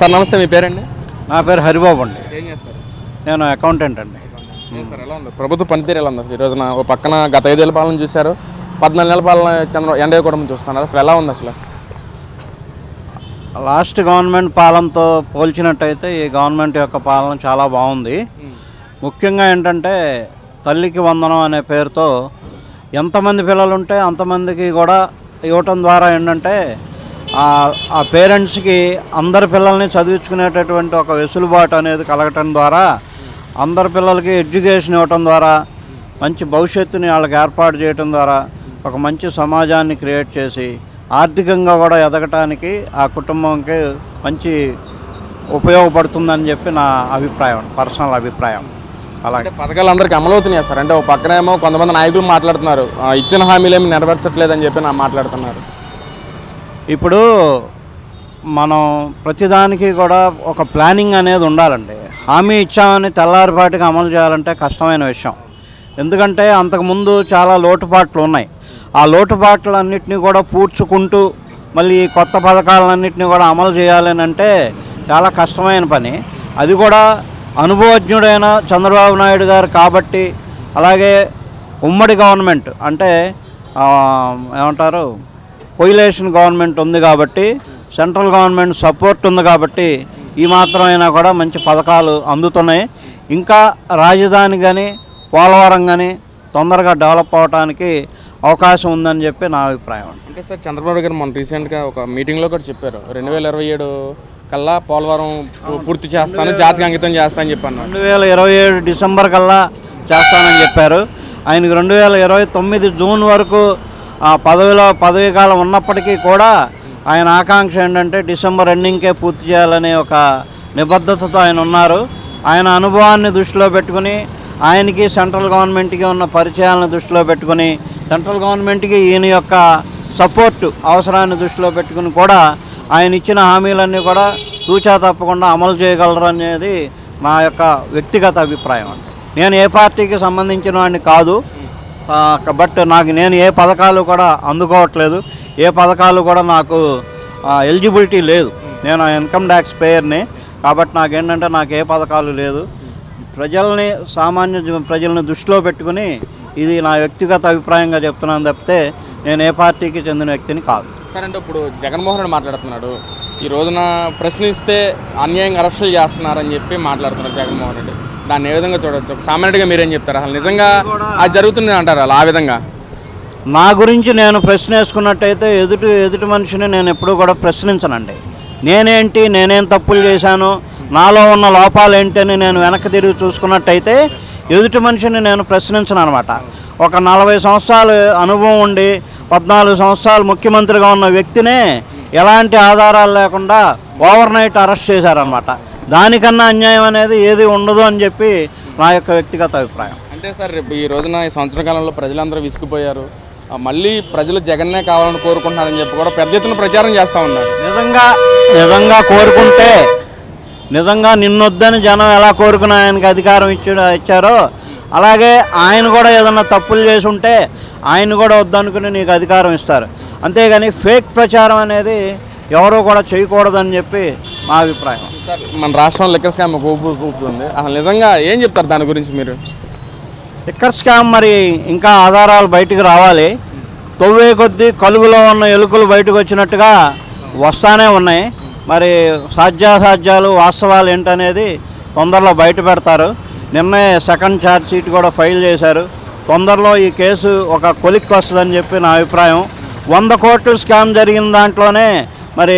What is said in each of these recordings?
Sir నమస్తే మీ పేరండి? నా పేరు హరిబాబు అండి. ఏం చేస్తారు? నేను అకౌంటెంట్ అండి. సార్ ఎలా ఉంది ప్రభుత్వ పనితీరు ఎలా ఉంది ఈ రోజున ఓ పక్కన గత ఐదేళ్ళ పాలన చూశారు. పద్నాలుగు నెలల పాలన చంద్ర ఎన్డీఏ కూడా చూస్తున్నారు. అసలు ఎలా ఉంది అసలు? లాస్ట్ గవర్నమెంట్ పాలనతో పోల్చినట్టయితే ఈ గవర్నమెంట్ యొక్క పాలన చాలా బాగుంది. ముఖ్యంగా ఏంటంటే తల్లికి వందనం అనే పేరుతో ఎంతమంది పిల్లలు ఉంటే అంతమందికి కూడా ఇవ్వటం ద్వారా ఏంటంటే ఆ- పేరెంట్స్కి అందరి పిల్లల్ని చదివించుకునేటటువంటి ఒక వెసులుబాటు అనేది కలగటం ద్వారా అందరి పిల్లలకి ఎడ్యుకేషన్ ఇవ్వటం ద్వారా మంచి భవిష్యత్తుని వాళ్ళకి ఏర్పాటు చేయటం ద్వారా ఒక మంచి సమాజాన్ని క్రియేట్ చేసి ఆర్థికంగా కూడా ఎదగటానికి ఆ కుటుంబంకి మంచి ఉపయోగపడుతుందని చెప్పి నా అభిప్రాయం పర్సనల్ అభిప్రాయం. అలాగే. పథకాలు అందరికీ అమలవుతున్నాయి సార్? అంటే ఒక పక్కనేమో కొంతమంది నాయకులు మాట్లాడుతున్నారు ఇచ్చిన హామీలు ఏమి నెరవేర్చట్లేదని చెప్పి నా మాట్లాడుతున్నారు. ఇప్పుడు మనం ప్రతిదానికి కూడా ఒక ప్లానింగ్ అనేది ఉండాలండి. హామీ ఇచ్చామని తెల్లారిపాటికి అమలు చేయాలంటే కష్టమైన విషయం. ఎందుకంటే అంతకుముందు చాలా లోటుపాట్లు ఉన్నాయి. ఆ లోటుపాట్లన్నింటినీ కూడా పూడ్చుకుంటూ మళ్ళీ కొత్త పథకాలన్నింటినీ కూడా అమలు చేయాలని అంటే చాలా కష్టమైన పని. అది కూడా అనుభవజ్ఞుడైన చంద్రబాబు నాయుడు గారు కాబట్టి అలాగే ఉమ్మడి గవర్నమెంట్ అంటే ఏమంటారు? పొయిలేషన్ గవర్నమెంట్ ఉంది కాబట్టి సెంట్రల్ గవర్నమెంట్ సపోర్ట్ ఉంది కాబట్టి ఈ మాత్రమైనా కూడా మంచి పథకాలు అందుతున్నాయి. ఇంకా రాజధాని కానీ పోలవరం కానీ తొందరగా డెవలప్ అవడానికి అవకాశం ఉందని చెప్పి నా అభిప్రాయం అంటే సార్ చంద్రబాబు గారు మొన్న రీసెంట్గా ఒక మీటింగ్లో కూడా చెప్పారు. రెండు వేల ఇరవై ఏడు కల్లా పోలవరం పూర్తి చేస్తాను జాతికి అంకితం చేస్తాను అని చెప్పి అన్నారు రెండు వేల ఇరవై ఏడు డిసెంబర్ కల్లా చేస్తానని చెప్పారు. ఆయనకు రెండు వేల ఇరవై తొమ్మిది జూన్ వరకు ఆ పదవిలో పదవీ కాలం ఉన్నప్పటికీ కూడా ఆయన ఆకాంక్ష ఏంటంటే డిసెంబర్ ఎండింగ్కే పూర్తి చేయాలనే ఒక నిబద్ధతతో ఆయన ఉన్నారు. ఆయన అనుభవాన్ని దృష్టిలో పెట్టుకుని ఆయనకి సెంట్రల్ గవర్నమెంట్కి ఉన్న పరిచయాలను దృష్టిలో పెట్టుకుని సెంట్రల్ గవర్నమెంట్కి ఈయన యొక్క సపోర్ట్ అవసరాన్ని దృష్టిలో పెట్టుకుని కూడా ఆయన ఇచ్చిన హామీలన్నీ కూడా తూచా తప్పకుండా అమలు చేయగలరు అనేది నా యొక్క వ్యక్తిగత అభిప్రాయం అండి. నేను ఏ పార్టీకి సంబంధించిన వాడిని కాదు. బట్ నాకు నేను ఏ పథకాలు కూడా అందుకోవట్లేదు. ఏ పథకాలు కూడా నాకు ఎలిజిబిలిటీ లేదు. నేను ఇన్కమ్ ట్యాక్స్ పేయర్ని. కాబట్టి నాకేంటంటే నాకు ఏ పథకాలు లేదు. ప్రజల్ని సామాన్య జ- ప్రజల్ని దృష్టిలో పెట్టుకుని ఇది నా వ్యక్తిగత అభిప్రాయంగా చెప్తున్నాను తప్పితే నేను ఏ పార్టీకి చెందిన వ్యక్తిని కాదు. సరే అంటే ఇప్పుడు జగన్మోహన్ రెడ్డి మాట్లాడుతున్నాడు. ఈ రోజున ప్రశ్నిస్తే అన్యాయంగా అరెస్టులు చేస్తున్నారని చెప్పి మాట్లాడుతున్నారు జగన్మోహన్ రెడ్డి. దాన్ని ఏ విధంగా చూడొచ్చు? ఒక సామాన్యుడిగా మీరేం చెప్తారు? అసలు నిజంగా అది జరుగుతుంది అంటారు? అలా ఆ విధంగా? నా గురించి నేను ప్రశ్న వేసుకున్నట్టయితే ఎదుటి ఎదుటి మనిషిని నేను ఎప్పుడూ కూడా ప్రశ్నించనండి. నేనేంటి నేనేం తప్పులు చేశాను నాలో ఉన్న లోపాలు ఏంటని నేను వెనక్కి తిరిగి చూసుకున్నట్టయితే ఎదుటి మనిషిని నేను ప్రశ్నించను అనమాట ఒక నలభై సంవత్సరాలు అనుభవం ఉండి పద్నాలుగు సంవత్సరాలు ముఖ్యమంత్రిగా ఉన్న వ్యక్తినే ఎలాంటి ఆధారాలు లేకుండా ఓవర్ నైట్ అరెస్ట్ చేశారనమాట దానికన్నా అన్యాయం అనేది ఏది ఉండదు అని చెప్పి నా యొక్క వ్యక్తిగత అభిప్రాయం. అంటే సార్ రేపు ఈ రోజున ఈ సంవత్సర కాలంలో ప్రజలందరూ విసిగిపోయారు. మళ్ళీ ప్రజలు జగన్నే కావాలని కోరుకుంటున్నారని చెప్పి కూడా పెద్ద ఎత్తున ప్రచారం చేస్తూ ఉన్నారు. నిజంగా నిజంగా కోరుకుంటే నిజంగా నిన్నొద్దని జనం ఎలా కోరుకుని ఆయనకి అధికారం ఇచ్చాడు ఇచ్చారో అలాగే ఆయన కూడా ఏదన్నా తప్పులు చేసి ఉంటే ఆయన కూడా వద్దనుకుని నీకు అధికారం ఇస్తారు. అంతేగాని ఫేక్ ప్రచారం అనేది ఎవరూ కూడా చేయకూడదని చెప్పి మా అభిప్రాయం. సార్ మన రాష్ట్రంలో లెక్కర్ స్కామ్ ఊపు ఊపుతుంది. అసలు నిజంగా ఏం చెప్తారు దాని గురించి మీరు? లిక్కర్ స్కామ్ మరి ఇంకా ఆధారాలు బయటికి రావాలి. తవ్వే కొద్దీ కలుగులో ఉన్న ఎలుకలు బయటకు వచ్చినట్టుగా వస్తానే ఉన్నాయి. మరి సాధ్యాసాధ్యాలు వాస్తవాలు ఏంటనేది తొందరలో బయట పెడతారు. నిన్నే సెకండ్ ఛార్జ్ షీట్ కూడా ఫైల్ చేశారు. తొందరలో ఈ కేసు ఒక కొలిక్కి వస్తుందని చెప్పి నా అభిప్రాయం. వంద కోట్లు స్కామ్ జరిగిన దాంట్లోనే మరి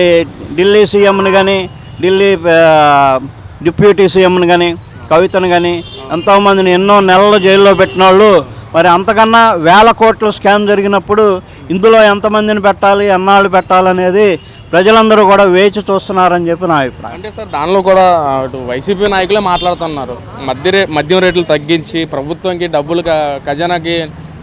ఢిల్లీ సీఎంని కానీ ఢిల్లీ డిప్యూటీ సీఎంని కానీ కవితను కానీ ఎంతోమందిని ఎన్నో నెలలు జైల్లో పెట్టిన వాళ్ళు మరి అంతకన్నా వేల కోట్లు స్కామ్ జరిగినప్పుడు ఇందులో ఎంతమందిని పెట్టాలి ఎన్నాళ్ళు పెట్టాలనేది ప్రజలందరూ కూడా వేచి చూస్తున్నారని చెప్పి నా అభిప్రాయం. అంటే సార్ దానిలో కూడా అటు వైసీపీ నాయకులే మాట్లాడుతున్నారు. మద్య మద్యం రేట్లు తగ్గించి ప్రభుత్వంకి డబ్బులు ఖజానాకి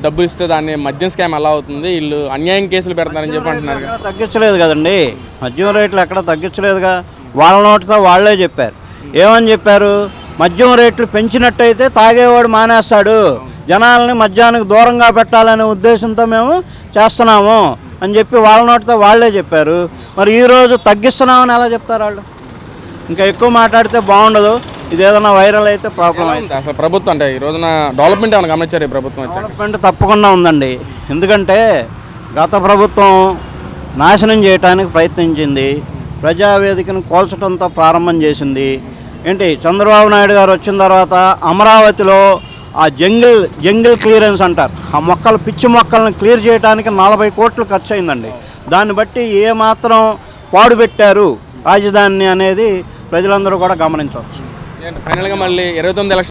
డబ్బు ఇస్తే దాన్ని మద్యం స్కామ్ ఎలా అవుతుంది? వీళ్ళు అన్యాయం కేసులు పెడతారని చెప్పి అంటున్నారు తగ్గించలేదు కదండి? మద్యం రేట్లు ఎక్కడ తగ్గించలేదుగా? వాళ్ళ నోటితో వాళ్ళే చెప్పారు. ఏమని చెప్పారు? మద్యం రేట్లు పెంచినట్టయితే తాగేవాడు మానేస్తాడు. జనాలని మద్యానికి దూరంగా పెట్టాలనే ఉద్దేశంతో మేము చేస్తున్నాము అని చెప్పి వాళ్ళ నోటితో వాళ్ళే చెప్పారు. మరి ఈరోజు తగ్గిస్తున్నామని ఎలా చెప్తారు వాళ్ళు? ఇంకా ఎక్కువ మాట్లాడితే బాగుండదు. ఇది ఏదైనా వైరల్ అయితే ప్రాబ్లం ఉంది అసలు ప్రభుత్వం అంటే ఈ రోజున డెవలప్మెంట్ ఏమైనా గమనించారు ఈ ప్రభుత్వం డెవలప్మెంట్ తప్పకుండా ఉందండి. ఎందుకంటే గత ప్రభుత్వం నాశనం చేయడానికి ప్రయత్నించింది. ప్రజావేదికను కోల్చడంతో ప్రారంభం చేసింది. ఏంటి? చంద్రబాబు నాయుడు గారు వచ్చిన తర్వాత అమరావతిలో ఆ జంగిల్ జంగిల్ క్లియరెన్స్ అంటారు. ఆ మొక్కలు పిచ్చి మొక్కలను క్లియర్ చేయడానికి నలభై కోట్లు ఖర్చు అయిందండి దాన్ని బట్టి ఏ మాత్రం పాడు పెట్టారు రాజధానిని అనేది ప్రజలందరూ కూడా గమనించవచ్చు. ఫైనల్గా మళ్ళీ ఇరవై తొమ్మిది ఎలక్షన్